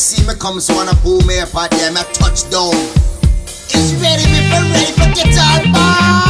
see me come, so wanna pull me apart, yeah, me touchdown. It's ready, me for ready for guitar part.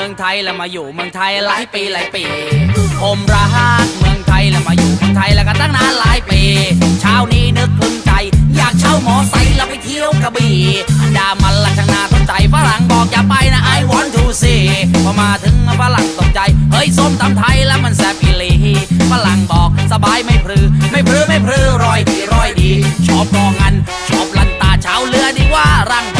มืองไทยแล้วมาอยู่เมืองไทยหลายปีหลายปี ผมรักเมืองไทยแล้วมาอยู่เมืองไทยแล้วก็ตั้งนานหลายปี เช้านี้นึกคลึงใจ อยากเช่าหมอไซค์แล้วไปเที่ยวกระบี่ดามันละช่างนาสนใจฝรั่งบอกอย่าไปนะ I want to see พอมาถึงฝรั่งตกใจ เฮ้ยส้มตำไทยแล้วมันแซ่บอีหลีฝรั่งบอกสบายไม่พรือ ไม่พรือไม่พรือรอยดีรอยดีชอบกองงันชอบลันตาเช้าเรือดีว่ารัง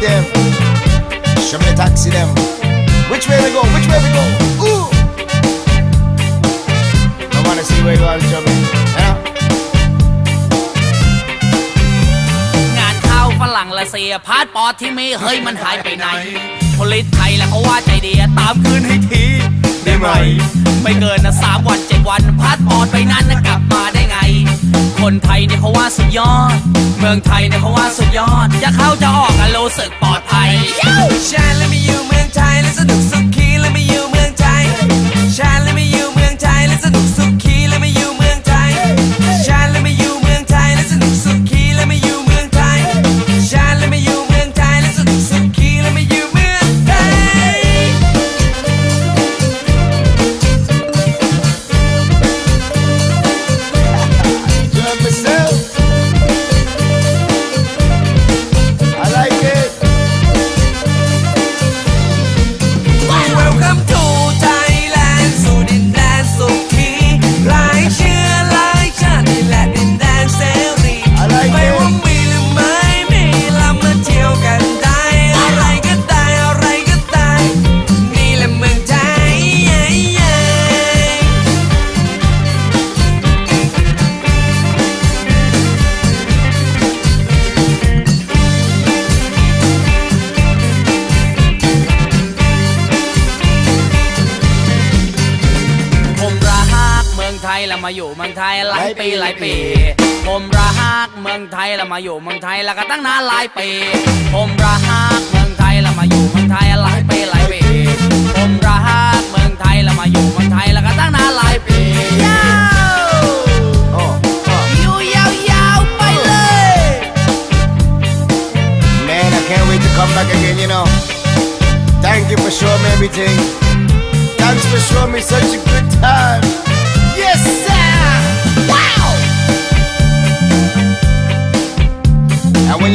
Them? Show me the taxi them. Which way we go? Which way we go? Ooh! I wanna see where you are, show me. Yeah. งานเข้าฝรั่งละเสียพาสปอร์ตที่มีเฮ้ยมันหายไปไหนพลิตไทยแล้วเขาว่าใจดีตามคืนให้ทีได้ไหมไม่เกินนะสามวันเจ็ดวันพาสปอร์ตไปนั้นนะกลับมาได้ไง คนไทยเนี่ยเขาว่าสุดยอด มืองไทยเนี่ยเขาว่าสุดยอด จะเข้าจะออกอะรู้สึกปลอดภัยชาและไม่อยู่เมืองไทย ยแล้วมาอยู่เมืองไทยหลายปีหลายปี ผมรักเมืองไทยแล้วมาอยู่เมืองไทยแล้วก็ตั้งนานหลายปี ผมรักเมืองไทยแล้วมาอยู่เมืองไทยหลายปีหลายปี ผมรักเมืองไทยแล้วมาอยู่เมืองไทยแล้วก็ตั้งนานหลายปียาว Oh, oh. อยู่ยาวๆไปเลย Man, I can't wait to come back again, you know. Thank you for showing me everything. Thanks for showing me such a good time.